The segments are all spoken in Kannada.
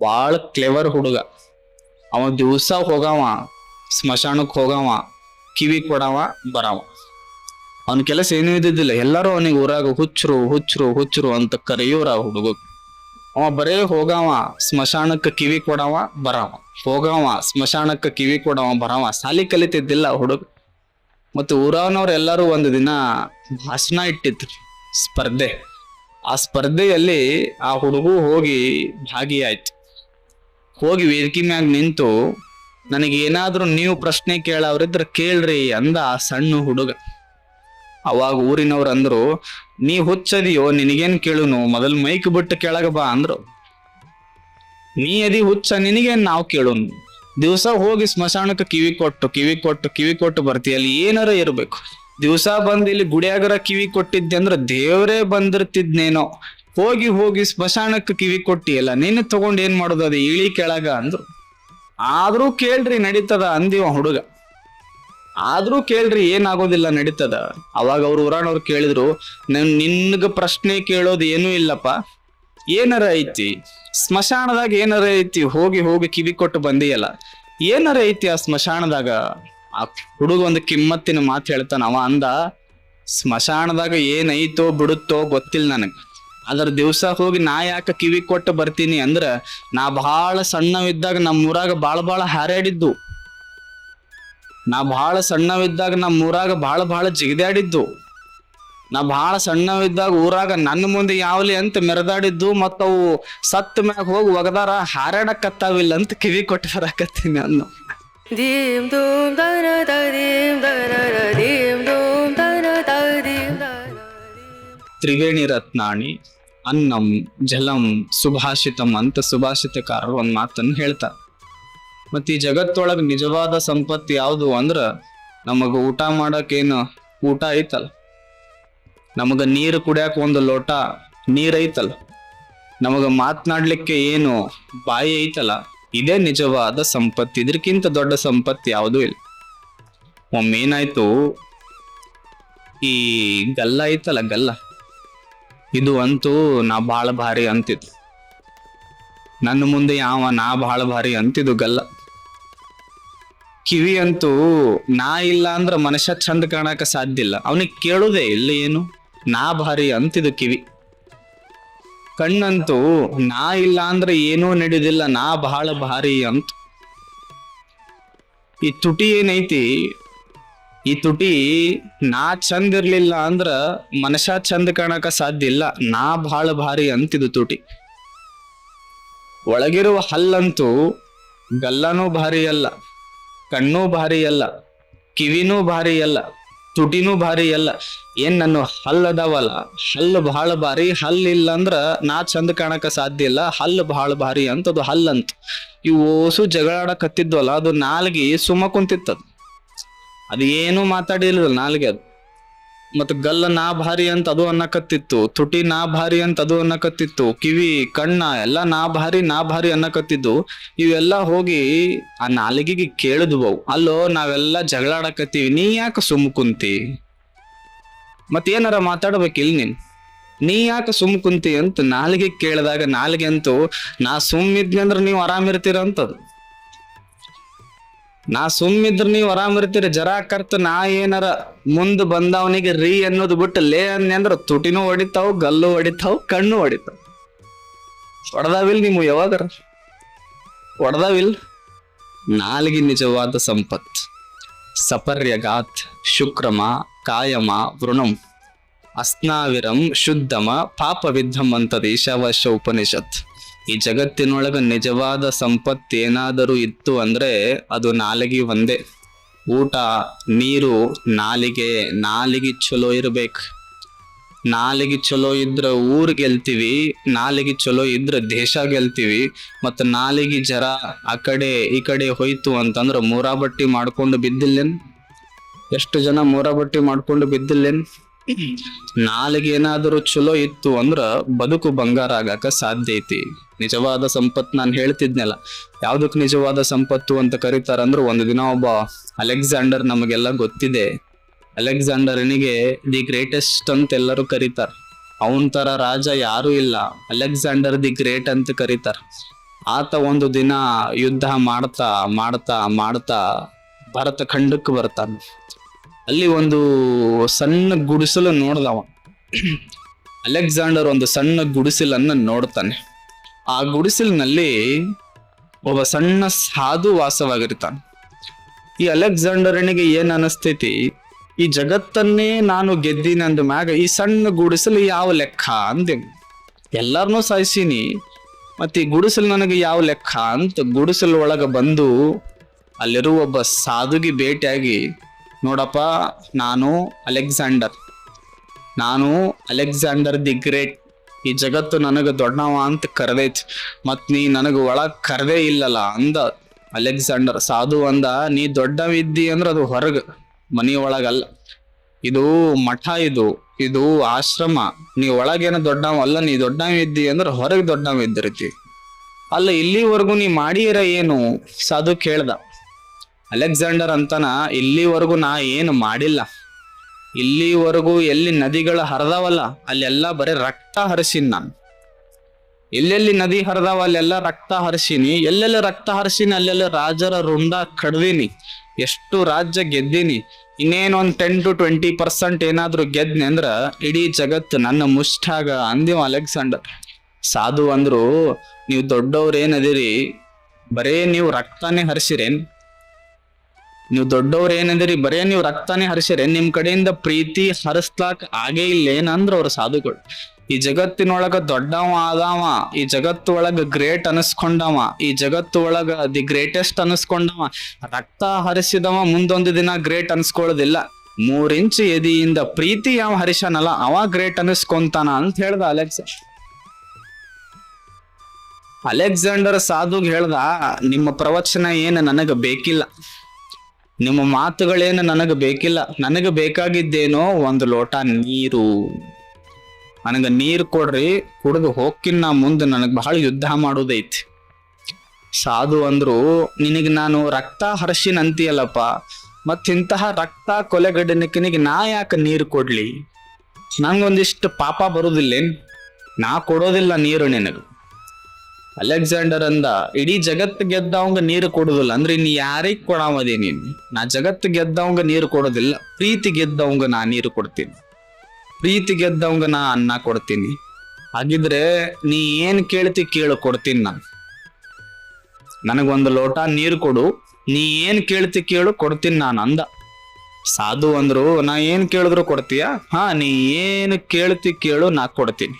ಬಾಳ ಕ್ಲೆವರ್ ಹುಡುಗ. ಅವ ದಿವಸ ಹೋಗವ ಸ್ಮಶಾನಕ್ಕೆ ಹೋಗವ, ಕಿವಿ ಕೊಡವ, ಬರವ. ಅವನ ಕೆಲಸ ಏನೂ ಇದ್ದಿದ್ದಿಲ್ಲ. ಎಲ್ಲರೂ ಅವನಿಗೆ ಊರಾಗ ಹುಚ್ಚರು ಹುಚ್ಚರು ಹುಚ್ಚರು ಅಂತ ಕರೆಯೋರ ಹುಡುಗ ಅವ ಬರೇ ಹೋಗವ ಸ್ಮಶಾನಕ್ಕೆ ಕಿವಿ ಕೊಡವ, ಬರವ. ಹೋಗವ ಸ್ಮಶಾನಕ್ಕೆ ಕಿವಿ ಕೊಡವ, ಬರವ. ಸಾಲಿ ಕಲಿತಿದ್ದಿಲ್ಲ ಹುಡುಗ. ಮತ್ತು ಊರವನವ್ರು ಎಲ್ಲರೂ ಒಂದು ದಿನ ಭಾಷಣ ಇಟ್ಟಿದ್ರು, ಸ್ಪರ್ಧೆ. ಆ ಸ್ಪರ್ಧೆಯಲ್ಲಿ ಆ ಹುಡುಗು ಹೋಗಿ ಭಾಗಿಯಾಯ್ತು. ಹೋಗಿ ವೇದಿಕೆ ಮ್ಯಾಗ ನಿಂತು, ನನಗೆ ಏನಾದರೂ ನೀವು ಪ್ರಶ್ನೆ ಕೇಳವ್ರಿದ್ರೆ ಕೇಳ್ರಿ ಅಂದ ಆ ಸಣ್ಣ ಹುಡುಗ. ಅವಾಗ ಊರಿನವ್ರು ಅಂದ್ರು, ನೀ ಹುಚ್ಚದಿಯೋ, ನಿನಗೇನ್ ಕೇಳುನು? ಮೊದಲು ಮೈಕ್ ಬಿಟ್ಟು ಕೆಳಗ ಬಾ ಅಂದ್ರು. ನೀ ಅದಿ ಹುಚ್ಚ, ನಿನಗೇನ್ ನಾವು ಕೇಳುನು? ದಿವಸ ಹೋಗಿ ಸ್ಮಶಾನಕ್ಕೆ ಕಿವಿ ಕೊಟ್ಟು ಕಿವಿ ಕೊಟ್ಟು ಕಿವಿ ಕೊಟ್ಟು ಬರ್ತೀಯ? ಅಲ್ಲಿ ಏನಾರ ಇರಬೇಕು. ದಿವಸ ಬಂದ್ ಇಲ್ಲಿ ಗುಡಿಯಾಗರ ಕಿವಿ ಕೊಟ್ಟಿದ್ದೆ ಅಂದ್ರೆ ದೇವರೇ ಬಂದಿರ್ತಿದ್ನೇನೋ? ಹೋಗಿ ಹೋಗಿ ಸ್ಮಶಾನಕ್ಕೆ ಕಿವಿ ಕೊಟ್ಟಿಯಲ್ಲ, ನಿನ್ನ ತಗೊಂಡು ಏನ್ ಮಾಡೋದು ಅದು? ಇಳಿ ಕೆಳಗ ಅಂದ್ರು. ಆದ್ರೂ ಕೇಳ್ರಿ, ನಡೀತದ ಅಂದಿವ ಹುಡುಗ. ಆದ್ರೂ ಕೇಳ್ರಿ, ಏನಾಗೋದಿಲ್ಲ ನಡೀತದ. ಅವಾಗ ಅವ್ರ ಊರಾನವ್ರು ಕೇಳಿದ್ರು, ನನ್ ನಿನ್ಗ ಪ್ರಶ್ನೆ ಕೇಳೋದು ಏನೂ ಇಲ್ಲಪ್ಪ. ಏನಾರ ಐತಿ? ಸ್ಮಶಾನದಾಗ ಏನಾರ ಐತಿ? ಹೋಗಿ ಹೋಗಿ ಕಿವಿ ಕೊಟ್ಟು ಬಂದಿಯಲ್ಲ. ಏನಾರ ಐತಿ ಆ ಸ್ಮಶಾನದಾಗ? ಆ ಹುಡುಗ ಒಂದು ಕಿಮ್ಮತ್ತಿನ ಮಾತು ಹೇಳ್ತಾನ ಅವ ಅಂದ, ಸ್ಮಶಾನದಾಗ ಏನೈತೋ ಬಿಡುತ್ತೋ ಗೊತ್ತಿಲ್ಲ ನನಗ. ಅದ್ರ ದಿವಸ ಹೋಗಿ ನಾ ಯಾಕ ಕಿವಿ ಕೊಟ್ಟು ಬರ್ತೀನಿ ಅಂದ್ರ ನಾ ಬಹಳ ಸಣ್ಣವಿದ್ದಾಗ ನಮ್ಮ ಊರಾಗ ಬಾಳ ಬಾಳ ಹಾರಾಡಿದ್ದು. ನಾ ಬಹಳ ಸಣ್ಣವಿದ್ದಾಗ ನಮ್ಮ ಊರಾಗ ಬಹಳ ಜಿಗಿದಾಡಿದ್ದು. ನಾ ಬಹಳ ಸಣ್ಣವಿದ್ದಾಗ ಊರಾಗ ನನ್ನ ಮುಂದೆ ಯಾವ್ಲಿ ಅಂತ ಮೆರೆದಾಡಿದ್ದು ಮತ್ತವು ಸತ್ತ ಮ್ಯಾಗ ಹೋಗಿ ಒಗದಾರ ಹಾರಾಡಕತ್ತಾವಿಲ್ಲ ಅಂತ ಕಿವಿ ಕೊಟ್ಟಿರಕತ್ತೀನಿ ಅನ್ನು. ದೂಮ್ ದರ ದೀಮ್ ದರ ದೀಮ್ ದೂಮ್ ತ್ರಿವೇಣಿ ರತ್ನಾಣಿ, ಅನ್ನಂ, ಜಲಂ, ಸುಭಾಷಿತಂ ಅಂತ ಸುಭಾಷಿತಕಾರರು ಒಂದು ಮಾತನ್ನು ಹೇಳ್ತಾರೆ. ಮತ್ತು ಈ ಜಗತ್ತೊಳಗೆ ನಿಜವಾದ ಸಂಪತ್ತು ಯಾವುದು ಅಂದ್ರೆ ನಮಗ ಊಟ ಮಾಡಕ್ಕೇನು ಊಟ ಐತಲ್ಲ. ನಮಗ ನೀರು ಕುಡಿಯಕ್ಕೆ ಒಂದು ಲೋಟ ನೀರ್ ಐತಲ್ಲ. ನಮಗ ಮಾತನಾಡಲಿಕ್ಕೆ ಏನು ಬಾಯಿ ಐತಲ್ಲ. ಇದೇ ನಿಜವಾದ ಸಂಪತ್ತು. ಇದಕ್ಕಿಂತ ದೊಡ್ಡ ಸಂಪತ್ತು ಯಾವುದೂ ಇಲ್ಲ. ಒಮ್ಮೆ ಏನಾಯ್ತು ಈ ಗಲ್ಲ ಐತಲ್ಲ ಗಲ್ಲ. ಇದು ಅಂತೂ ನಾ ಭಾಳ ಭಾರಿ ಅಂತಿದ್ದು. ನನ್ನ ಮುಂದೆ ಯಾವ ನಾ ಭಾಳ ಭಾರಿ ಅಂತಿದ್ದು ಗಲ್ಲ. ಕಿವಿ ಅಂತೂ ನಾ ಇಲ್ಲ ಅಂದ್ರ ಮನುಷ್ಯ ಚಂದ ಕಾಣಕ ಸಾಧ್ಯ ಇಲ್ಲ. ಅವನಿಗೆ ಕೇಳುದೇ ಇಲ್ಲ ಏನು? ನಾ ಭಾರಿ ಅಂತಿದ್ದು ಕಿವಿ. ಕಣ್ಣಂತೂ ನಾ ಇಲ್ಲ ಅಂದ್ರೆ ಏನೂ ನಡೆಯುದಿಲ್ಲ ನಾ ಬಹಳ ಭಾರಿ ಅಂತ. ಈ ತುಟಿ ಏನೈತಿ? ಈ ತುಟಿ ನಾ ಚಂದ ಇರ್ಲಿಲ್ಲ ಅಂದ್ರ ಮನುಷ್ಯ ಚಂದ ಕಾಣಕ ಸಾಧ್ಯ ಇಲ್ಲ. ನಾ ಬಹಳ ಭಾರಿ ಅಂತಿದು ತುಟಿ. ಒಳಗಿರುವ ಹಲ್ಲಂತೂ ಗಲ್ಲನೂ ಭಾರಿ ಅಲ್ಲ, ಕಣ್ಣೂ ಭಾರಿ ಅಲ್ಲ, ಕಿವಿನೂ ಭಾರಿ ಅಲ್ಲ, ತುಟಿನೂ ಭಾರಿ ಅಲ್ಲ. ಏನ್ ನನ್ನ ಹಲ್ಲ ಅದಾವಲ್ಲ, ಹಲ್ಲು ಬಹಳ ಭಾರಿ, ಹಲ್ಲು ಇಲ್ಲ ಅಂದ್ರ ನಾ ಚಂದ ಕಾಣಕ ಸಾಧ್ಯ ಇಲ್ಲ, ಹಲ್ಲು ಬಹಳ ಭಾರಿ ಅಂತದು ಹಲ್ಲಂತ. ಇವು ಓಸು ಜಗಳಾಡಕತ್ತಿದ್ವಲ್ಲ, ಅದು ನಾಲ್ಗಿ ಸುಮ್ಮ ಕುಂತಿತ್ತದು. ಅದು ಏನು ಮಾತಾಡಿಲ್ಲ ನಾಲ್ಗೆ ಅದು. ಮತ್ತು ಗಲ್ಲ ನಾ ಭಾರಿ ಅಂತ ಅದು ಅನ್ನಕತ್ತಿತ್ತು, ತುಟಿ ನಾ ಭಾರಿ ಅಂತ ಅದು ಅನ್ನಕತ್ತಿತ್ತು, ಕಿವಿ, ಕಣ್ಣ ಎಲ್ಲ ನಾ ಭಾರಿ ನಾ ಭಾರಿ ಅನ್ನಕತ್ತಿದ್ದು, ಇವೆಲ್ಲ ಹೋಗಿ ಆ ನಾಲಿಗೆಗೆ ಕೇಳಿದ್ವು ಅಲ್ಲೋ, ನಾವೆಲ್ಲ ಜಗಳಾಡಕತ್ತೀವಿ, ನೀ ಯಾಕೆ ಸುಮ್ ಕುಂತಿ? ಮತ್ತೇನಾರ ಮಾತಾಡ್ಬೇಕಿಲ್ ನೀನ್? ನೀ ಯಾಕೆ ಸುಮ್ ಕುಂತಿ ಅಂತ ನಾಲಿಗೆ ಕೇಳಿದಾಗ ನಾಲಿಗೆ ಅಂತೂ, ನಾ ಸುಮ್ಮಿದ್ನಿ ಅಂದ್ರೆ ನೀವು ಆರಾಮಿರ್ತೀರ ಅಂತದು. ನಾ ಸುಮ್ಮಿದ್ರ ನೀವು ಆರಾಮಿರ್ತೀರಿ ಜರಾ ಕರ್ತ ನಾ ಏನಾರ ಮುಂದ್ ಬಂದವನಿಗೆ ರೀ ಅನ್ನೋದು ಬಿಟ್ಟು ಲೇ ಅಂದ್ರ ತುಟಿನೂ ಹೊಡಿತಾವ್, ಗಲ್ಲು ಹೊಡಿತಾವ್, ಕಣ್ಣು ಹೊಡಿತಾವ್. ಹೊಡೆದಾವಿಲ್ ನೀವು ಯಾವಾಗರ? ಹೊಡೆದಾವಿಲ್? ನಾಲಿಗೆ ನಿಜವಾದ ಸಂಪತ್. ಸಪರ್ಯಗಾತ್ ಶುಕ್ರಮ, ಕಾಯಮ, ವೃಣಂ. ಅಸ್ನಾವಿರಂ, ಶುದ್ಧಮ, ಪಾಪವಿದ್ಧಂ ಅಂತದ ಈಶಾವಾಸ್ಯ ಉಪನಿಷತ್ ಈ ಜಗತ್ತಿನೊಳಗ ನಿಜವಾದ ಸಂಪತ್ತು ಏನಾದರೂ ಇತ್ತು ಅಂದ್ರೆ ಅದು ನಾಲಿಗೆ ಒಂದೇ. ಊಟ, ನೀರು, ನಾಲಿಗೆ ನಾಲಿಗೆ ಚಲೋ ಇರ್ಬೇಕು. ನಾಲಿಗೆ ಚಲೋ ಇದ್ರ ಊರು ಗೆಲ್ತೀವಿ, ನಾಲಿಗೆ ಚಲೋ ಇದ್ರ ದೇಶ ಗೆಲ್ತೀವಿ, ಮತ್ತು ನಾಲಿಗೆ ಜರ ಆ ಕಡೆ ಈ ಕಡೆ ಹೋಯ್ತು ಅಂತಂದ್ರೆ ಮೂರಾ ಬಟ್ಟಿ ಮಾಡ್ಕೊಂಡು ಬಿದ್ದಿಲ್ಲೇನ್? ಎಷ್ಟು ಜನ ಮೂರಾ ಬಟ್ಟಿ ಮಾಡ್ಕೊಂಡು ಬಿದ್ದಿಲ್ಲೇನ್? ನಾಲಿಗೆ ಏನಾದರೂ ಚಲೋ ಇತ್ತು ಅಂದ್ರ ಬದುಕು ಬಂಗಾರ ಆಗಾಕ ಸಾಧ್ಯ ಐತಿ. ನಿಜವಾದ ಸಂಪತ್ ನಾನು ಹೇಳ್ತಿದ್ನಲ್ಲ, ಯಾವ್ದಕ್ ನಿಜವಾದ ಸಂಪತ್ತು ಅಂತ ಕರೀತಾರ ಅಂದ್ರ ಒಂದು ದಿನ ಒಬ್ಬ ಅಲೆಕ್ಸಾಂಡರ್ ನಮಗೆಲ್ಲ ಗೊತ್ತಿದೆ. ಅಲೆಕ್ಸಾಂಡರ್ನಿಗೆ ದಿ ಗ್ರೇಟೆಸ್ಟ್ ಅಂತ ಎಲ್ಲರೂ ಕರೀತಾರ. ಅವನ್ ತರ ರಾಜ ಯಾರು ಇಲ್ಲ, ಅಲೆಕ್ಸಾಂಡರ್ ದಿ ಗ್ರೇಟ್ ಅಂತ ಕರೀತಾರ. ಆತ ಒಂದು ದಿನ ಯುದ್ಧ ಮಾಡ್ತಾ ಮಾಡ್ತಾ ಮಾಡ್ತಾ ಭರತ ಖಂಡಕ್ಕೆ ಬರ್ತಾನೆ. ಅಲ್ಲಿ ಒಂದು ಸಣ್ಣ ಗುಡಿಸಲು ನೋಡ್ದವ. ಅಲೆಕ್ಸಾಂಡರ್ ಒಂದು ಸಣ್ಣ ಗುಡಿಸಲನ್ನ ನೋಡ್ತಾನೆ. ಆ ಗುಡಿಸಲಿನಲ್ಲಿ ಒಬ್ಬ ಸಣ್ಣ ಸಾಧು ವಾಸವಾಗಿರ್ತಾನೆ. ಈ ಅಲೆಕ್ಸಾಂಡರನಿಗೆ ಏನು ಅನಿಸ್ತೈತಿ? ಈ ಜಗತ್ತನ್ನೇ ನಾನು ಗೆದ್ದೀನಿ ಅಂದ ಮ್ಯಾಗ ಈ ಸಣ್ಣ ಗುಡಿಸಲು ಯಾವ ಲೆಕ್ಕ ಅಂದೆ. ಎಲ್ಲಾರನು ಸಾಯಿಸೀನಿ, ಮತ್ತೆ ಈ ಗುಡಿಸಲು ನನಗೆ ಯಾವ ಲೆಕ್ಕ ಅಂತ ಗುಡಿಸಲು ಒಳಗೆ ಬಂದು ಅಲ್ಲಿರುವ ಒಬ್ಬ ಸಾಧುಗೆ ಭೇಟಿಯಾಗಿ ನೋಡಪ್ಪ, ನಾನು ಅಲೆಕ್ಸಾಂಡರ್. ನಾನು ಅಲೆಕ್ಸಾಂಡರ್ ದಿ ಗ್ರೇಟ್. ಈ ಜಗತ್ತು ನನಗೆ ದೊಡ್ಡವ ಅಂತ ಕರೆದೈತಿ. ಮತ್ ನೀ ನನಗೆ ಒಳಗೆ ಕರೆದೇ ಇಲ್ಲಲ್ಲ ಅಂದ ಅಲೆಕ್ಸಾಂಡರ್. ಸಾಧು ಅಂದ, ನೀ ದೊಡ್ಡವಿದ್ದಿ ಅಂದ್ರೆ ಅದು ಹೊರಗ, ಮನಿ ಒಳಗಲ್ಲ. ಇದು ಮಠ ಇದು ಇದು ಆಶ್ರಮ. ನೀ ಒಳಗೇನ ದೊಡ್ಡವ ಅಲ್ಲ ನೀ ದೊಡ್ಡವ ಇದ್ದಿ ಅಂದ್ರೆ ಹೊರಗೆ ದೊಡ್ಡವ ಇದ್ದಿರ್ತಿ ಅಲ್ಲ ಇಲ್ಲಿವರೆಗೂ ನೀ ಮಾಡಿರ ಏನು? ಸಾಧು ಕೇಳ್ದ. ಅಲೆಕ್ಸಾಂಡರ್ ಅಂತನ, ಇಲ್ಲಿವರೆಗೂ ನಾ ಏನು ಮಾಡಿಲ್ಲ. ಇಲ್ಲಿವರೆಗೂ ಎಲ್ಲಿ ನದಿಗಳು ಹರಿದಾವಲ್ಲ, ಅಲ್ಲೆಲ್ಲ ಬರೀ ರಕ್ತ ಹರಿಸಿನಿ ನಾನು. ಎಲ್ಲೆಲ್ಲಿ ನದಿ ಹರಿದಾವ, ಅಲ್ಲೆಲ್ಲ ರಕ್ತ ಹರಿಸಿನಿ. ಎಲ್ಲೆಲ್ಲಿ ರಕ್ತ ಹರಿಸಿನಿ, ಅಲ್ಲೆಲ್ಲ ರಾಜರ ರುಂಡ ಕಡ್ದೀನಿ. ಎಷ್ಟು ರಾಜ್ಯ ಗೆದ್ದೀನಿ. ಇನ್ನೇನು ಒಂದು ಟೆನ್ ಟು ಟ್ವೆಂಟಿ ಪರ್ಸೆಂಟ್ ಏನಾದರೂ ಗೆದ್ನೆ ಅಂದ್ರ, ಇಡೀ ಜಗತ್ತು ನನ್ನ ಮುಷ್ಟಾಗ ಅಂದಿವ ಅಲೆಕ್ಸಾಂಡರ್. ಸಾಧು ಅಂದ್ರು, ನೀವು ದೊಡ್ಡವ್ರು ಏನದಿರಿ ಬರೇ ನೀವು ರಕ್ತನೇ ಹರಿಸಿರೇನ್? ನೀವು ದೊಡ್ಡವ್ರ ಏನಂದ್ರಿ? ಬರೇ ನೀವು ರಕ್ತಾನೇ ಹರಿಸಿರೆ, ನಿಮ್ ಕಡೆಯಿಂದ ಪ್ರೀತಿ ಹರಿಸ್ಲಾಕ್ ಆಗೇ ಇಲ್ಲ ಏನಂದ್ರ ಅವ್ರ ಸಾಧುಗಳು. ಈ ಜಗತ್ತಿನೊಳಗ ದೊಡ್ಡವ ಆದವ, ಈ ಜಗತ್ತು ಒಳಗ ಗ್ರೇಟ್ ಅನಿಸ್ಕೊಂಡವ, ಈ ಜಗತ್ತು ಒಳಗ ದಿ ಗ್ರೇಟೆಸ್ಟ್ ಅನಿಸ್ಕೊಂಡವ, ರಕ್ತ ಹರಿಸಿದವ ಮುಂದೊಂದು ದಿನ ಗ್ರೇಟ್ ಅನ್ಸ್ಕೊಳ್ಳೋದಿಲ್ಲ. ಮೂರ್ ಇಂಚ್ ಎದಿಯಿಂದ ಪ್ರೀತಿ ಯಾವ ಹರಿಶನಲ್ಲ ಅವ ಗ್ರೇಟ್ ಅನಿಸ್ಕೊಂತಾನ ಅಂತ ಹೇಳ್ದ ಅಲೆಕ್ಸ್. ಅಲೆಕ್ಸಾಂಡರ್ ಸಾಧುಗ್ ಹೇಳ್ದ, ನಿಮ್ಮ ಪ್ರವಚನ ಏನು ನನಗ ಬೇಕಿಲ್ಲ. ನಿಮ್ಮ ಮಾತುಗಳೇನು ನನಗೆ ಬೇಕಿಲ್ಲ. ನನಗೆ ಬೇಕಾಗಿದ್ದೇನೋ ಒಂದು ಲೋಟ ನೀರು. ನನಗೆ ನೀರು ಕೊಡ್ರಿ, ಕುಡಿದು ಹೋಗ್ಕಿನ್ನ ಮುಂದೆ. ನನಗೆ ಬಹಳ ಯುದ್ಧ ಮಾಡೋದೈತಿ. ಸಾಧು ಅಂದ್ರು, ನಿನಗೆ ನಾನು ರಕ್ತ ಹರ್ಷಿನಂತೀಯಲ್ಲಪ್ಪ ಇಂತಹ ರಕ್ತ ಕೊಲೆಗಡನಿಕನಿಗೆ ನಾ ಯಾಕೆ ನೀರು ಕೊಡ್ಲಿ? ನಂಗೊಂದಿಷ್ಟು ಪಾಪ ಬರುದಿಲ್ಲೇನ್? ನಾ ಕೊಡೋದಿಲ್ಲ ನೀರು ನಿನಗೆ. ಅಲೆಕ್ಸಾಂಡರ್ ಅಂದ ಇಡೀ ಜಗತ್ತು ಗೆದ್ದವಂಗ ನೀರು ಕೊಡುದಿಲ್ಲ. ಅಂದ್ರೆ ನೀ ಯಾರಿಗ್ ಕೊಡಾವದೇ ನೀನ್? ನಾ ಜಗತ್ತು ಗೆದ್ದವಂಗ ನೀರು ಕೊಡೋದಿಲ್ಲ. ಪ್ರೀತಿ ಗೆದ್ದವಂಗ ನಾ ನೀರು ಕೊಡ್ತೀನಿ. ಪ್ರೀತಿ ಗೆದ್ದವಂಗ ನಾ ಅನ್ನ ಕೊಡ್ತೀನಿ. ಹಾಗಿದ್ರೆ ನೀ ಏನ್ ಕೇಳ್ತಿ ಕೇಳು ಕೊಡ್ತೀನಿ ನಾನು. ನನಗೊಂದು ಲೋಟ ನೀರು ಕೊಡು. ನೀ ಏನ್ ಕೇಳ್ತಿ ಕೇಳು ಕೊಡ್ತೀನಿ ನಾನು ಅಂದ. ಸಾಧು ಅಂದ್ರು, ನಾ ಏನ್ ಕೇಳಿದ್ರು ಕೊಡ್ತೀಯಾ? ಹಾ, ನೀ ಏನು ಕೇಳ್ತಿ ಕೇಳು ನಾ ಕೊಡ್ತೀನಿ.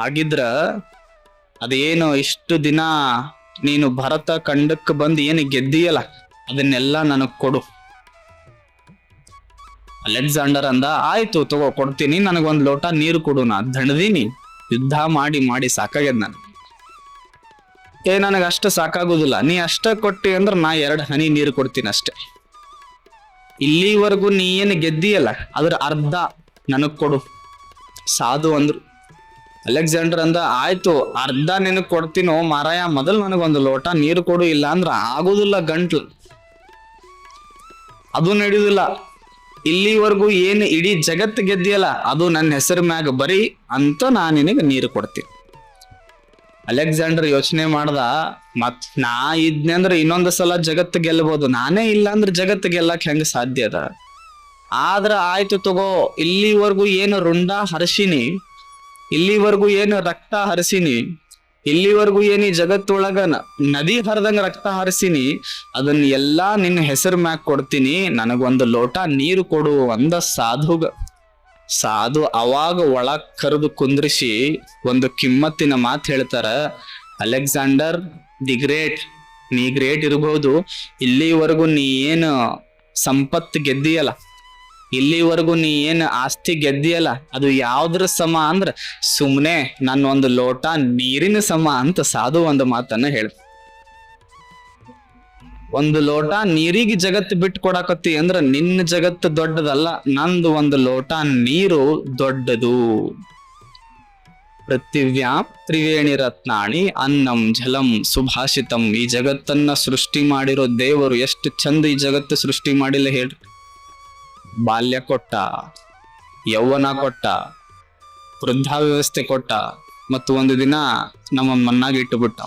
ಹಾಗಿದ್ರ ಅದೇನು ಇಷ್ಟು ದಿನ ನೀನು ಭರತ ಖಂಡಕ್ಕೆ ಬಂದು ಏನು ಗೆದ್ದಿಯಲ್ಲ, ಅದನ್ನೆಲ್ಲ ನನಗ್ ಕೊಡು. ಅಲೆಕ್ಸಾಂಡರ್ ಅಂದ, ಆಯ್ತು ತಗೋ, ಕೊಡ್ತೀನಿ. ನನಗೊಂದ್ ಲೋಟ ನೀರು ಕೊಡು ನಾ. ದಣದೀನಿ ಯುದ್ಧ ಮಾಡಿ ಮಾಡಿ ಸಾಕಾಗ್ಯದ ನನಗೆ. ಏ, ನನಗೆ ಅಷ್ಟ ಸಾಕಾಗುದಿಲ್ಲ. ನೀ ಅಷ್ಟ ಕೊಟ್ಟಿ ಅಂದ್ರ ನಾ ಎರಡ್ ಹನಿ ನೀರು ಕೊಡ್ತೀನಿ ಅಷ್ಟೇ. ಇಲ್ಲಿವರೆಗೂ ನೀ ಏನು ಗೆದ್ದಿಯಲ್ಲ, ಅದ್ರ ಅರ್ಧ ನನಗ್ ಕೊಡು. ಸಾಧು ಅಂದ್ರು. ಅಲೆಕ್ಸಾಂಡರ್ ಅಂದ ಆಯ್ತು, ಅರ್ಧ ನಿನಗೆ ಕೊಡ್ತೀನೋ ಮಾರಾಯ, ಮೊದಲು ನನಗೊಂದು ಲೋಟ, ನೀರು ಕೊಡು ಇಲ್ಲ ಅಂದ್ರ ಆಗುದಿಲ್ಲ ಗಂಟ್ಲು ಅದು ನಡೆಯುದಿಲ್ಲ. ಇಲ್ಲಿವರೆಗೂ ಏನು ಇಡೀ ಜಗತ್ತು ಗೆದ್ದಿಯಲ್ಲ, ಅದು ನನ್ನ ಹೆಸರು ಮ್ಯಾಗ ಬರಿ ಅಂತ ನಾ ನಿನಗೆ ನೀರು ಕೊಡ್ತೀನಿ. ಅಲೆಕ್ಸಾಂಡರ್ ಯೋಚನೆ ಮಾಡ್ದ, ಮತ್ ನಾ ಇದ್ನೆ ಅಂದ್ರೆ ಇನ್ನೊಂದು ಸಲ ಜಗತ್ತು ಗೆಲ್ಲಬಹುದು ನಾನೇ ಇಲ್ಲ ಅಂದ್ರೆ ಜಗತ್ತು ಗೆಲ್ಲಕ್ಕೆ ಹೆಂಗ ಸಾಧ್ಯ ಅದ? ಆದ್ರ ಆಯ್ತು ತಗೋ, ಇಲ್ಲಿವರೆಗೂ ಏನು ರುಂಡ ಹರ್ಷಿನಿ ಇಲ್ಲಿವರೆಗೂ ಏನು ರಕ್ತ ಹರಿಸಿನಿ, ಇಲ್ಲಿವರೆಗೂ ಏನಿ ಜಗತ್ತೊಳಗ ನದಿ ಹರಿದಂಗ ರಕ್ತ ಹರಿಸಿನಿ, ಅದನ್ನ ಎಲ್ಲಾ ನಿನ್ನ ಹೆಸರು ಮ್ಯಾಗ ಕೊಡ್ತೀನಿ, ನನಗೊಂದು ಲೋಟ ನೀರು ಕೊಡು ಅಂದ ಸಾಧುಗ. ಸಾಧು ಅವಾಗ ಒಳಗ್ ಕರೆದು ಕುಂದ್ರಿಸಿ ಒಂದು ಕಿಮ್ಮತ್ತಿನ ಮಾತು ಹೇಳ್ತಾರ, ಅಲೆಕ್ಸಾಂಡರ್, ದಿ ಗ್ರೇಟ್, ನೀ ಗ್ರೇಟ್ ಇರಬಹುದು ಇಲ್ಲಿವರೆಗೂ ನೀ ಏನು ಸಂಪತ್ತು ಗೆದ್ದಿಯಲ್ಲ ಇಲ್ಲಿವರೆಗೂ ನೀ ಏನು ಆಸ್ತಿ ಗೆದ್ದಿಯಲ್ಲ, ಅದು ಯಾವ್ದ್ರ ಸಮ ಅಂದ್ರ ಸುಮ್ನೆ ನನ್ನ ಒಂದು ಲೋಟ ನೀರಿನ ಸಮ ಅಂತ ಸಾಧು ಒಂದು ಮಾತನ್ನ ಹೇಳ. ಒಂದು ಲೋಟ ನೀರಿಗೆ ಜಗತ್ತು ಬಿಟ್ಟು ಕೊಡಾಕತ್ತಿ ಅಂದ್ರ ನಿನ್ನ ಜಗತ್ತು ದೊಡ್ಡದಲ್ಲ, ನಂದು ಒಂದು ಲೋಟ ನೀರು ದೊಡ್ಡದು. ಪೃಥಿವ್ಯಾ ತ್ರಿವೇಣಿ ರತ್ನಾಣಿ ಅನ್ನಂ ಜಲಂ ಸುಭಾಷಿತಂ, ಈ ಜಗತ್ತನ್ನ ಸೃಷ್ಟಿ ಮಾಡಿರೋ ದೇವರು ಎಷ್ಟು ಚಂದ ಈ ಜಗತ್ತು ಸೃಷ್ಟಿ ಮಾಡಿಲ್ಲ ಹೇಳ್ರಿ ಬಾಲ್ಯ ಕೊಟ್ಟ, ಯೌವನ ಕೊಟ್ಟ ವೃದ್ಧಾವ್ಯವಸ್ಥೆ ಕೊಟ್ಟ ಮತ್ತು ಒಂದು ದಿನ ನಮ್ಮ ಮನ್ನಾಗಿ ಇಟ್ಟುಬಿಟ್ಟ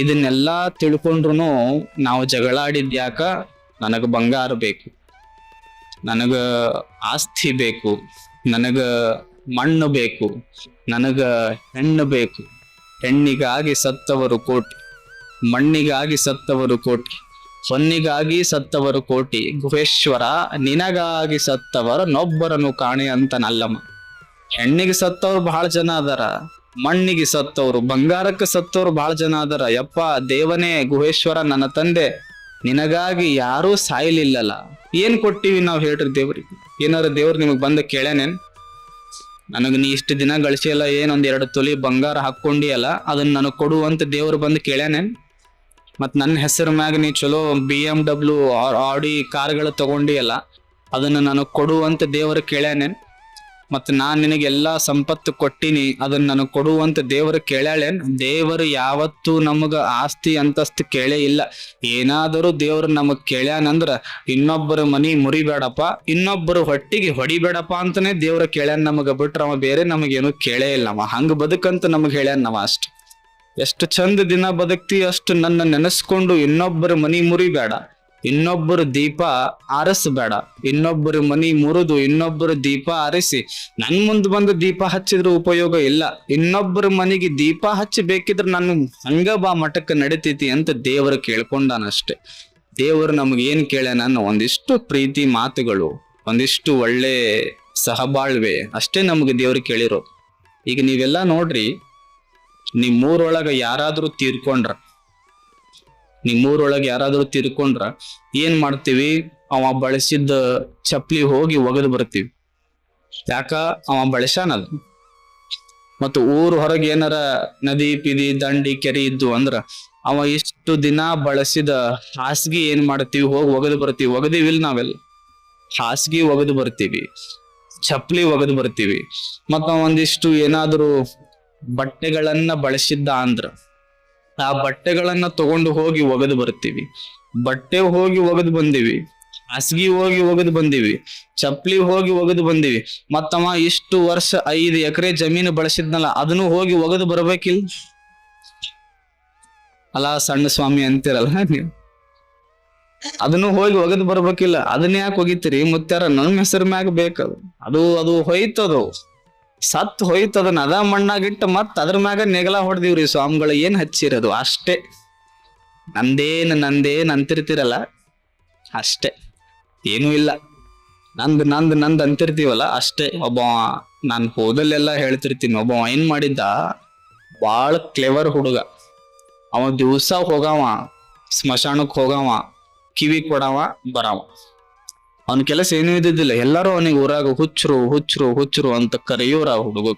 ಇದನ್ನೆಲ್ಲ ತಿಳ್ಕೊಂಡ್ರು ನಾವು ಜಗಳ ಆಡಿದ್ಯಾಕ ನನಗೆ ಬಂಗಾರ ಬೇಕು, ನನಗ ಆಸ್ತಿ ಬೇಕು, ನನಗ ಮಣ್ಣು ಬೇಕು, ನನಗ ಹೆಣ್ಣು ಬೇಕು, ಹೆಣ್ಣಿಗಾಗಿ ಸತ್ತವರು ಕೋಟಿ, ಮಣ್ಣಿಗಾಗಿ ಸತ್ತವರು ಕೋಟಿ. ಹೊನ್ನಿಗಾಗಿ ಸತ್ತವರು ಕೋಟಿ. ಗುಹೇಶ್ವರ, ನಿನಗಾಗಿ ಸತ್ತವರು ನೊಬ್ಬರನು ಕಾಣೆ ಅಂತ ನಲ್ಲಮ್ಮ. ಹೆಣ್ಣಿಗೆ ಸತ್ತವ್ರು ಬಹಳ ಜನ ಅದಾರ. ಮಣ್ಣಿಗೆ ಸತ್ತವ್ರು, ಬಂಗಾರಕ್ಕೆ ಸತ್ತವ್ರು ಬಹಳ ಜನ ಅದಾರ. ಯಪ್ಪ, ದೇವನೇ, ಗುಹೇಶ್ವರ, ನನ್ನ ತಂದೆ, ನಿನಗಾಗಿ ಯಾರೂ ಸಾಯ್ಲಿಲ್ಲಲ್ಲ. ಏನ್ ಕೊಟ್ಟಿವಿ ನಾವು ಹೇಳ್ರಿ ದೇವ್ರಿಗೆ? ಏನಾರ ದೇವ್ರು ನಿಮಗ್ ಬಂದ ಕೇಳೇನೇನ್? ನನಗ್ ನೀ ಇಷ್ಟು ದಿನ ಗಳಿಸಿಯಲ್ಲ ಏನೊಂದ್ ಎರಡು ತೊಲಿ ಬಂಗಾರ ಹಾಕೊಂಡಿಯಲ್ಲ ಅದನ್ನ ನನಗ್ ಕೊಡುವಂತ ದೇವ್ರು ಬಂದು ಕೇಳ್ಯಾನೇನ್ ಮತ್ ನನ್ನ ಹೆಸರು ಮ್ಯಾಗ ನೀ ಚಲೋ ಬಿ ಎಂ ಡಬ್ಲ್ಯೂ ಆಡಿ ಕಾರ್ಗಳು ತಗೊಂಡಿಯಲ್ಲ, ಅದನ್ನ ನಾನು ಕೊಡು ಅಂತ ದೇವರು ಕೇಳ್ಯಾನೇನು. ಮತ್ತು ನಾನ್ ನಿನಗೆ ಎಲ್ಲಾ ಸಂಪತ್ತು ಕೊಟ್ಟಿನಿ, ಅದನ್ನ ನಾನು ಕೊಡುವಂತ ದೇವರು ಕೇಳ್ಯಾಳೇನು. ದೇವರು ಯಾವತ್ತೂ ನಮಗೆ ಆಸ್ತಿ ಅಂತಸ್ತು ಕೇಳೇ ಇಲ್ಲ. ಏನಾದರೂ ದೇವರು ನಮಗೆ ಕೇಳ್ಯಾನಂದ್ರ ಇನ್ನೊಬ್ಬರ ಮನಿ ಮುರಿಬೇಡಪ್ಪ, ಇನ್ನೊಬ್ಬರು ಹೊಟ್ಟಿಗೆ ಹೊಡಿಬೇಡಪ್ಪ ಅಂತನೇ ದೇವ್ರ ಕೇಳ್ಯಾನ ನಮಗೆ. ಬಿಟ್ರೆ ಅವ ಬೇರೆ ನಮಗೇನು ಕೇಳೇ ಇಲ್ಲ ಅವ ಹಂಗ ಬದುಕಂತ ನಮಗ್ ಹೇಳ್ಯಾನ ನಾವ ಅಷ್ಟ. ಎಷ್ಟು ಚಂದ ದಿನ ಬದುಕ್ತಿ, ಅಷ್ಟು ನನ್ನ ನೆನೆಸ್ಕೊಂಡು ಇನ್ನೊಬ್ಬರ ಮನಿ ಮುರಿಬೇಡ. ಇನ್ನೊಬ್ಬರ ದೀಪ ಆರಿಸಬೇಡ. ಇನ್ನೊಬ್ಬರ ಮನಿ ಮುರಿದು ಇನ್ನೊಬ್ಬರ ದೀಪ ಆರಿಸಿ. ನನ್ ಮುಂದ್ ಬಂದು ದೀಪ ಹಚ್ಚಿದ್ರ ಉಪಯೋಗ ಇಲ್ಲ. ಇನ್ನೊಬ್ಬರ ಮನೆಗೆ ದೀಪ ಹಚ್ಚಿ ಬೇಕಿದ್ರೆ ನಾನು ಹಂಗ ಬಾ ಮಠಕ್ಕೆ ನಡಿತೈತಿ ಅಂತ ದೇವರು ಕೇಳ್ಕೊಂಡಾನಷ್ಟೆ ದೇವರು ಕೇಳ್ಯಾನ ಅನ್ನೋ ಒಂದಿಷ್ಟು ಪ್ರೀತಿ ಮಾತುಗಳು, ಒಂದಿಷ್ಟು ಒಳ್ಳೆ ಸಹಬಾಳ್ವೆ ಅಷ್ಟೇ ನಮ್ಗೆ ದೇವ್ರು ಕೇಳಿರೋ ಈಗ ನೀವೆಲ್ಲ ನೋಡ್ರಿ ನಿಮ್ಮೂರೊಳಗ ಯಾರಾದ್ರೂ ತೀರ್ಕೊಂಡ್ರ. ನಿಮ್ಮೂರೊಳಗ ಯಾರಾದ್ರೂ ತೀರ್ಕೊಂಡ್ರ ಏನ್ ಮಾಡ್ತೀವಿ? ಅವ ಬಳಸಿದ್ದ ಚಪ್ಲಿ ಹೋಗಿ ಒಗದು ಬರ್ತೀವಿ. ಯಾಕ? ಅವ ಬಳಸ್ಯಾನದ ಮತ್ತು ಊರ್ ಹೊರಗೆ ಏನಾರ ನದಿ, ಪಿದಿ, ದಂಡಿ, ಕೆರೆ ಇದ್ದು ಅಂದ್ರ ಅವ ಇಷ್ಟು ದಿನ ಬಳಸಿದ ಹಾಸಿಗೆ ಏನ್ ಮಾಡ್ತೀವಿ? ಹೋಗಿ ಒಗದು ಬರ್ತೀವಿ. ಒಗದಿವಿಲ್ ನಾವೆಲ್ಲ. ಹಾಸಿಗೆ ಒಗದು ಬರ್ತೀವಿ. ಚಪ್ಲಿ ಒಗದು ಬರ್ತೀವಿ. ಮತ್ತ ಒಂದಿಷ್ಟು ಏನಾದ್ರು ಬಟ್ಟೆಗಳನ್ನ ಬಳಸಿದ್ದ ಅಂದ್ರ ಆ ಬಟ್ಟೆಗಳನ್ನ ತಗೊಂಡು ಹೋಗಿ ಒಗದು ಬರ್ತೀವಿ. ಬಟ್ಟೆ ಹೋಗಿ ಒಗದು ಬಂದಿವಿ. ಹಾಸಿಗೆ ಹೋಗಿ ಒಗದು ಬಂದಿವಿ. ಚಪ್ಪಲಿ ಹೋಗಿ ಒಗದು ಬಂದಿವಿ. ಮತ್ತವ ಇಷ್ಟು ವರ್ಷ ಐದು ಎಕರೆ ಜಮೀನು ಬಳಸಿದ್ನಲ್ಲ, ಅದನ್ನು ಹೋಗಿ ಒಗದು ಬರ್ಬೇಕಿಲ್? ಅಲ್ಲ ಸಣ್ಣ ಸ್ವಾಮಿ ಅಂತೀರಲ್ಲ ನೀವು. ಅದನ್ನು ಹೋಗಿ ಒಗದು ಬರ್ಬೇಕಿಲ್ಲ. ಅದನ್ನ ಯಾಕೆ ಒಗಿತೀರಿ? ಮುತ್ತಾರ ನನ್ನ ಹೆಸರು ಮ್ಯಾಗ ಬೇಕದು. ಅದು ಅದು ಹೋಯ್ತದು. ಸತ್ ಹೋಯ್ತದನ್ನ ಅದ ಮಣ್ಣಾಗಿಟ್ಟು ಮತ್ ಅದ್ರ ಮ್ಯಾಗ ನೆಗಲ ಹೊಡೆದಿವ್ರಿ ಸ್ವಾಮಿಗಳು, ಏನ್ ಹಚ್ಚಿರೋದು? ಅಷ್ಟೇ. ನಂದೇನ್ ನಂದೇನ್ ಅಂತಿರ್ತಿರಲ್ಲ ಅಷ್ಟೇ. ಏನೂ ಇಲ್ಲ. ನಂದ್ ನಂದ್ ನಂದ್ ಅಂತಿರ್ತೀವಲ್ಲ? ಅಷ್ಟೇ. ಒಬ್ಬ, ನಾನು ಹೋದಲ್ಲೆಲ್ಲ ಹೇಳ್ತಿರ್ತೀನಿ. ಒಬ್ಬ ಏನ್ ಮಾಡಿದ್ದ? ಬಾಳ ಕ್ಲೆವರ್ ಹುಡುಗ. ಅವ ದಿವಸ ಹೋಗವ ಸ್ಮಶಾನಕ್ಕೆ ಹೋಗವ ಕಿವಿ ಕೊಡವ, ಬರವ. ಅವನ ಕೆಲಸ ಏನೂ ಇದ್ದಿದ್ದಿಲ್ಲ. ಎಲ್ಲರೂ ಅವನಿಗೆ ಊರಾಗ ಹುಚ್ಚರು ಹುಚ್ಚರು ಹುಚ್ಚರು ಅಂತ ಕರೆಯೋರ ಹುಡುಗ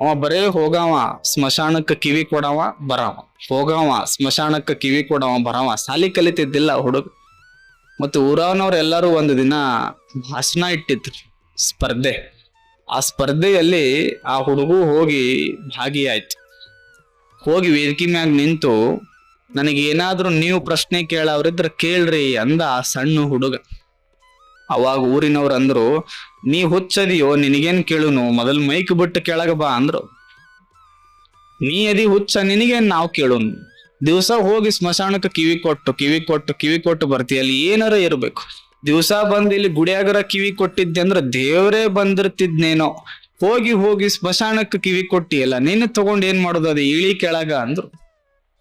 ಅವ ಬರೇ ಹೋಗವ, ಸ್ಮಶಾನಕ್ಕೆ ಕಿವಿ ಕೊಡವ, ಬರವ. ಹೋಗವ, ಸ್ಮಶಾನಕ್ಕೆ ಕಿವಿ ಕೊಡವ, ಬರವ. ಸಾಲಿ ಕಲಿತಿದ್ದಿಲ್ಲ ಹುಡುಗ. ಮತ್ತು ಊರವನವ್ರು ಒಂದು ದಿನ ಭಾಷಣ ಇಟ್ಟಿದ್ರು. ಸ್ಪರ್ಧೆ. ಆ ಸ್ಪರ್ಧೆಯಲ್ಲಿ ಆ ಹುಡುಗು ಹೋಗಿ ಭಾಗಿಯಾಯ್ತು. ಹೋಗಿ ವೇದಿಕೆ ಮ್ಯಾಗ ನಿಂತು ನನಗೆ ಏನಾದರೂ ನೀವು ಪ್ರಶ್ನೆ ಕೇಳವ್ರಿದ್ರ ಕೇಳ್ರಿ ಅಂದ ಆ ಸಣ್ಣ ಹುಡುಗ. ಅವಾಗ ಊರಿನವ್ರು ಅಂದ್ರು, ನೀ ಹುಚ್ಚದಿಯೋ, ನಿನಗೇನ್ ಕೇಳುನು? ಮೊದಲ್ ಮೈಕ್ ಬಿಟ್ಟು ಕೆಳಗ ಬಾ ಅಂದ್ರು. ನೀ ಅದಿ ಹುಚ್ಚ, ನಿನಗೇನ್ ನಾವು ಕೇಳುನು? ದಿವಸ ಹೋಗಿ ಸ್ಮಶಾನಕ್ಕೆ ಕಿವಿ ಕೊಟ್ಟು ಕಿವಿ ಕೊಟ್ಟು ಕಿವಿ ಕೊಟ್ಟು ಬರ್ತೀಯ? ಅಲ್ಲಿ ಏನಾರ ಇರ್ಬೇಕು. ದಿವಸ ಬಂದ್ ಇಲ್ಲಿ ಗುಡಿಯಾಗರ ಕಿವಿ ಕೊಟ್ಟಿದ್ದೆ ಅಂದ್ರ ದೇವರೇ ಬಂದಿರ್ತಿದ್ನೇನೋ. ಹೋಗಿ ಹೋಗಿ ಸ್ಮಶಾನಕ್ಕೆ ಕಿವಿ ಕೊಟ್ಟಿಯಲ್ಲ, ನಿನ್ನ ತಗೊಂಡು ಏನ್ ಮಾಡೋದು ಅದು? ಇಳಿ ಕೆಳಗ ಅಂದ್ರು.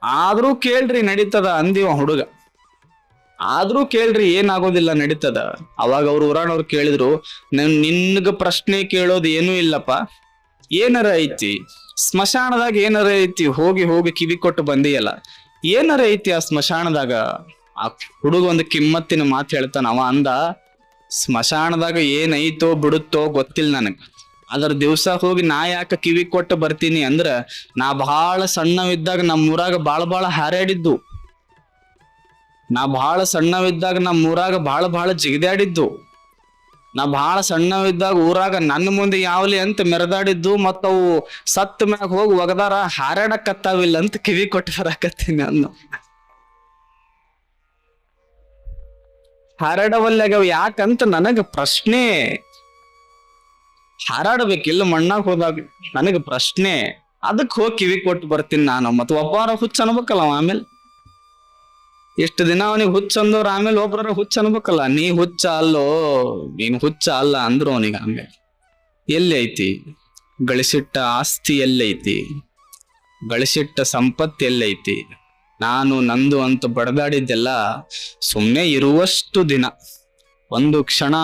ಆದ್ರೂ ಕೇಳ್ರಿ, ನಡೀತದ ಅಂದಿವ ಹುಡುಗ. ಆದ್ರೂ ಕೇಳ್ರಿ, ಏನಾಗೋದಿಲ್ಲ, ನಡೀತದ. ಅವಾಗ ಅವ್ರು ಊರಾಣವ್ರು ಕೇಳಿದ್ರು, ನನ್, ನಿನ್ಗ ಪ್ರಶ್ನೆ ಕೇಳೋದು ಏನೂ ಇಲ್ಲಪ್ಪ. ಏನಾರ ಐತಿ? ಸ್ಮಶಾನದಾಗ ಏನಾರ ಐತಿ? ಹೋಗಿ ಹೋಗಿ ಕಿವಿ ಕೊಟ್ಟು ಬಂದಿಯಲ್ಲ. ಏನಾರ ಐತಿ ಆ ಸ್ಮಶಾನದಾಗ? ಆ ಹುಡುಗ ಒಂದು ಕಿಮ್ಮತ್ತಿನ ಮಾತು ಹೇಳ್ತಾನ. ಅವ ಅಂದ, ಸ್ಮಶಾನದಾಗ ಏನೈತೋ ಬಿಡುತ್ತೋ ಗೊತ್ತಿಲ್ಲ ನನಗೆ. ಅದ್ರ ದಿವ್ಸ ಹೋಗಿ ನಾ ಯಾಕ ಕಿವಿ ಕೊಟ್ಟು ಬರ್ತೀನಿ ಅಂದ್ರ, ನಾ ಬಹಳ ಸಣ್ಣವಿದ್ದಾಗ ನಮ್ಮ ಊರಾಗ ಬಾಳ ಬಾಳ ಹಾರಾಡಿದ್ದು. ನಾ ಬಹಳ ಸಣ್ಣವಿದ್ದಾಗ ನಮ್ಮ ಊರಾಗ ಬಹಳ ಬಹಳ ಜಿಗಿದಾಡಿದ್ದು. ನಾ ಬಹಳ ಸಣ್ಣವಿದ್ದಾಗ ಊರಾಗ ನನ್ನ ಮುಂದೆ ಯಾವಲಿ ಅಂತ ಮೆರೆದಾಡಿದ್ದು ಮತ್ತವು ಸತ್ತ ಮ್ಯಾಗ ಹೋಗಿ ಒಗದಾರ ಹಾರಾಡಕತ್ತಾವಿಲ್ಲ ಅಂತ ಕಿವಿ ಕೊಟ್ಟು ಬರಾಕತ್ತೀನಿ ನಾನು. ಹಾರಾಡವಲ್ಲಾಗವ್ ಯಾಕಂತ ನನಗ ಪ್ರಶ್ನೆ. ಹಾರಾಡ್ಬೇಕಿಲ್ಲ ಮಣ್ಣಾಗ ಹೋದಾಗ ನನಗ ಪ್ರಶ್ನೆ. ಅದಕ್ಕೆ ಹೋಗಿ ಕಿವಿ ಕೊಟ್ಟು ಬರ್ತೀನಿ ನಾನು, ಮತ್ತೆ ಒಬ್ಬರ ಹುಚ್ಚ ಅನ್ಬೇಕಲ್ಲ ಆಮೇಲೆ. ಎಷ್ಟು ದಿನ ಅವನಿಗೆ ಹುಚ್ಚ ಅಂದವ್ರು ಆಮೇಲೆ ಒಬ್ಬರ ಹುಚ್ಚ ಅನ್ಬೇಕಲ್ಲ, ನೀ ಹುಚ್ಚ ಅಲ್ಲೋ, ನೀನ್ ಹುಚ್ಚ ಅಲ್ಲ ಅಂದ್ರು ಅವನಿಗೆ ಆಮೇಲೆ ಎಲ್ಲಿ ಐತಿ? ಗಳಿಸಿಟ್ಟ ಆಸ್ತಿ ಎಲ್ಲೈತಿ ಗಳಿಸಿಟ್ಟ ಸಂಪತ್ತು ಎಲ್ಲೈತಿ ನಾನು ನಂದು ಅಂತ ಬಡದಾಡಿದ್ದೆಲ್ಲ ಸುಮ್ಮನೆ ಇರುವಷ್ಟು ದಿನ. ಒಂದು ಕ್ಷಣ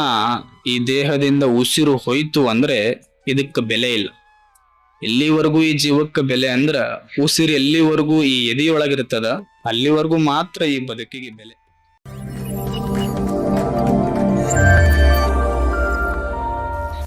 ಈ ದೇಹದಿಂದ ಉಸಿರು ಹೋಯ್ತು ಅಂದ್ರೆ ಇದಕ್ಕೆ ಬೆಲೆ ಇಲ್ಲ. ಎಲ್ಲಿವರೆಗೂ ಈ ಜೀವಕ್ಕೆ ಬೆಲೆ ಅಂದ್ರ ಉಸಿರು ಎಲ್ಲಿವರೆಗೂ ಈ ಎದೆಯೊಳಗಿರ್ತದ ಅಲ್ಲಿವರೆಗೂ ಮಾತ್ರ ಈ ಬದುಕಿಗೆ ಬೆಲೆ.